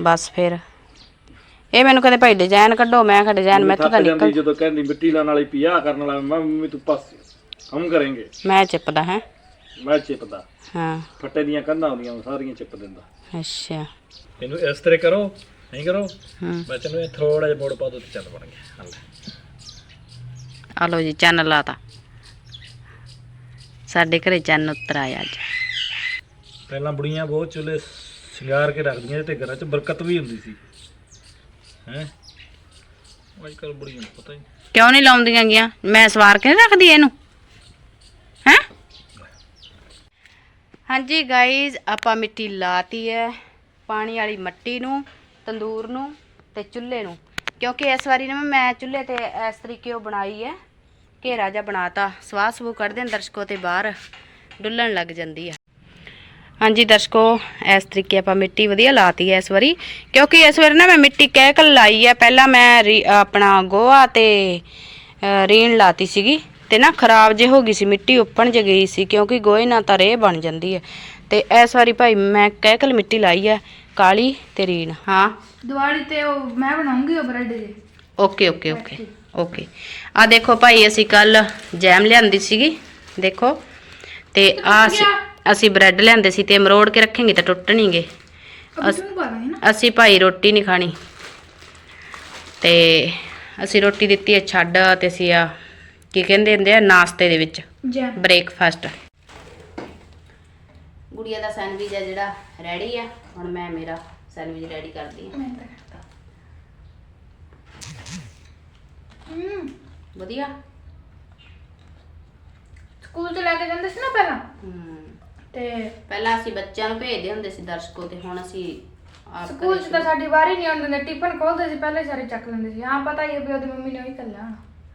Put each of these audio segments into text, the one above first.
ਬਸ ਫਿਰ। ਇਹ ਮੈਨੂੰ ਕਹਿੰਦੇ ਭਾਈ ਡਿਜ਼ਾਈਨ ਕੱਢੋ ਮੈਂ ਕਿਹਾ ਡਿਜ਼ਾਈਨ ਮੈਥੋਂ ਤਾਂ ਨਿਕਲ ਜਾਂਦੀ ਜਦੋਂ ਕਹਿੰਦੀ ਮਿੱਟੀ ਲਾਣ ਵਾਲੀ ਪਿਆ ਕਰਨ ਵਾਲਾ ਮੈਂ ਮੰਮੀ ਤੂੰ ਪਾਸ ਹਮ ਕਰਾਂਗੇ। ਮੈਂ ਚਿਪਦਾ ਹੈ। ਮੈਂ ਚਿਪਦਾ। ਹਾਂ। ਫੱਟੇ ਦੀਆਂ ਕੰਧਾਂ ਆਉਂਦੀਆਂ ਉਹ ਸਾਰੀਆਂ ਚਿਪ ਦਿੰਦਾ। ਅੱਛਾ। ਇਹਨੂੰ ਇਸ ਤਰ੍ਹਾਂ ਕਰੋ ਨਹੀਂ ਕਰੋ। ਮੈਂ ਤੈਨੂੰ ਇਹ ਥੋੜਾ ਜਿਹਾ ਮੋੜ ਪਾ ਦੋ ਤੇ ਚੱਲ ਬਣ ਗਿਆ। ਆ ਲੋ। ਜੀ ਚੰਨ ਲਾਤਾ। ਸਾਡੇ ਘਰੇ ਚੰਨ ਉਤਰ ਆਇਆ ਅੱਜ। ਪਹਿਲਾਂ ਬੁੜੀਆਂ ਬਹੁਤ ਚੁੱਲੇ ਸ਼ਿੰਗਾਰ ਕੇ ਰੱਖਦੀਆਂ ਤੇ ਘਰਾਂ 'ਚ ਬਰਕਤ ਵੀ ਹੁੰਦੀ ਸੀ। ਹੈ? ਅੱਜ ਕੱਲ ਬੁੜੀਆਂ ਨੂੰ ਪਤਾ ਹੀ ਨਹੀਂ। ਕਿਉਂ ਨਹੀਂ ਲਾਉਂਦੀਆਂ ਗੀਆਂ? ਮੈਂ ਸਵਾਰ ਕੇ ਨੀ ਰੱਖਦੀ ਇਹਨੂੰ? ਹੈ? ਹਾਂਜੀ ਗਾਇਜ਼ ਆਪਾਂ ਮਿੱਟੀ ਲਾਤੀ ਹੈ, ਪਾਣੀ ਵਾਲੀ ਮਿੱਟੀ ਨੂੰ, ਤੰਦੂਰ ਨੂੰ ਤੇ ਚੁੱਲ੍ਹੇ ਨੂੰ। ਕਿਉਂਕਿ ਇਸ ਵਾਰੀ ਨਾ ਮੈਂ ਚੁੱਲ੍ਹੇ ਤੇ ਇਸ ਤਰੀਕੇ ਉਹ ਬਣਾਈ ਹੈ, ਘੇਰਾ ਜਿਹਾ ਬਣਾਤਾ ਸਵਾਹ ਸਵੂ ਕੱਢਦੇ ਨੇ ਦਰਸ਼ਕੋ ਤੇ ਬਾਹਰ ਡੁੱਲਣ ਲੱਗ ਜਾਂਦੀ ਹੈ। ਹਾਂਜੀ ਦਰਸ਼ਕੋ ਇਸ ਤਰੀਕੇ ਆਪਾਂ ਮਿੱਟੀ ਵਧੀਆ ਲਾਤੀ ਹੈ ਇਸ ਵਾਰੀ। ਕਿਉਂਕਿ ਇਸ ਵਾਰੀ ਨਾ ਮੈਂ ਮਿੱਟੀ ਕਹਿ ਕਲ ਲਾਈ ਹੈ। ਪਹਿਲਾਂ ਮੈਂ ਆਪਣਾ ਗੋਹਾ ਤੇ ਰੀਣ ਲਾਤੀ ਸੀਗੀ। ਤੇ ਨਾ ਖਰਾਬ ਜੇ ਹੋ ਗਈ ਸੀ ਮਿੱਟੀ ਉੱਪਣ ਜੇ ਗਈ ਸੀ ਕਿਉਂਕਿ ਗੋਹੇ ਨਾਲ ਤਾਂ ਰੇਹ ਬਣ ਜਾਂਦੀ ਹੈ। ਤੇ ਇਸ ਵਾਰੀ ਭਾਈ ਮੈਂ ਕਹਿ ਕਲ ਮਿੱਟੀ ਲਾਈ ਹੈ ਕਾਲੀ ਤੇ ਰੀਣ। ਹਾਂ। ਦਿਵਾਲੀ ਤੇ ਉਹ ਮੈਂ ਬਣਾਉਂਗੀ ਉਹ ਬ੍ਰੈਡ ਦੇ ਓਕੇ ਓਕੇ ਓਕੇ ਓਕੇ। ਆ ਦੇਖੋ ਭਾਈ ਅਸੀਂ ਕੱਲ ਜੈਮ ਲਿਆਂਦੀ ਸੀਗੀ। ਦੇਖੋ। ਤੇ ਆ ਅਸੀਂ ਬ੍ਰੈਡ ਲਿਆਂਦੇ ਸੀ ਤੇ ਮਰੋੜ ਕੇ ਰੱਖेंगे ਤਾਂ ਟੁੱਟਣਗੇ ਅਸੀਂ ਭਾਈ ਰੋਟੀ ਨਹੀਂ ਖਾਣੀ। ਤੇ ਅਸੀਂ ਰੋਟੀ ਦਿੱਤੀ ਹੈ ਛੱਡ ਤੇ ਅਸੀਂ ਆ ਕੀ ਕਹਿੰਦੇ ਹੁੰਦੇ ਆ ਨਾਸ਼ਤੇ ਦੇ ਵਿੱਚ। ਬ੍ਰੇਕਫਾਸਟ। ਗੁੜੀਆ ਦਾ ਸੈਂਡਵਿਚ ਹੈ ਜਿਹੜਾ ਰੈਡੀ ਆ। ਹੁਣ ਮੈਂ ਮੇਰਾ ਸੈਂਡਵਿਚ ਰੈਡੀ ਕਰਦੀ ਹਾਂ ਤਾਂ ਹੂੰ। ਵਧੀਆ। ਸਕੂਲ ਚ ਲੈ ਕੇ ਜਾਂਦੇ ਸੀ ਨਾ ਪਹਿਲਾਂ? ਹੂੰ। ਤੇ ਪਹਿਲਾਂ ਅਸੀਂ ਬੱਚਿਆਂ ਨੂੰ ਭੇਜਦੇ ਹੁੰਦੇ ਸੀ ਦਰਸ਼ਕੋ ਤੇ ਹੁਣ ਅਸੀਂ ਆਪ ਸਕੂਲ ਚ ਤਾਂ ਸਾਡੀ ਵਾਰੀ ਨਹੀਂ ਆਉਂਦੇ ਨੇ ਟਿਫਨ ਖੋਲਦੇ ਸੀ ਪਹਿਲੇ ਸਾਰੇ ਚੱਕ ਲੈਂਦੇ ਸੀ। ਹਾਂ ਪਤਾ ਹੀ ਹੈ ਵੀ ਉਹਦੀ ਮੰਮੀ ਨੇ ਉਹੀ ਕੱਲਾ।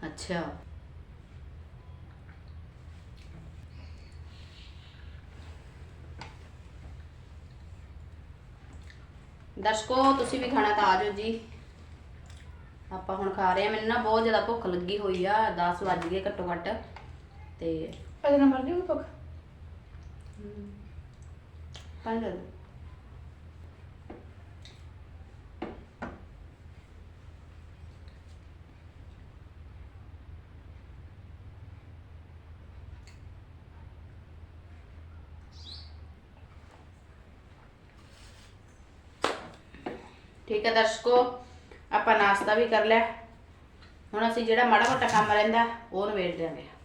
ਅੱਛਾ। ਦਰਸ਼ਕੋ ਤੁਸੀਂ ਵੀ ਖਾਣਾ ਤਾਂ ਆ ਜਾਓ ਜੀ। ਆਪਾਂ ਹੁਣ ਖਾ ਰਹੇ ਆ ਮੈਨੂੰ ਨਾ ਬਹੁਤ ਜ਼ਿਆਦਾ ਭੁੱਖ ਲੱਗੀ ਹੋਈ ਆ 10 ਵੱਜ ਗਏ ਘੱਟੋ ਘੱਟ। ਤੇ ਇਹਦੇ ਨਾਲ ਮਰਦੀ ਕੋਈ ਭੁੱਖ? ਪੰਜ ਠੀਕ ਹੈ ਦਰਸ਼ਕੋ, ਆਪਾਂ ਨਾਸ਼ਤਾ ਵੀ ਕਰ ਲਿਆ। ਹੁਣ ਅਸੀਂ ਜਿਹੜਾ ਮਾੜਾ ਮੋਟਾ ਕੰਮ ਰਹਿੰਦਾ, ਉਹ ਨਵੇੜ ਦਿਆਂਗੇ।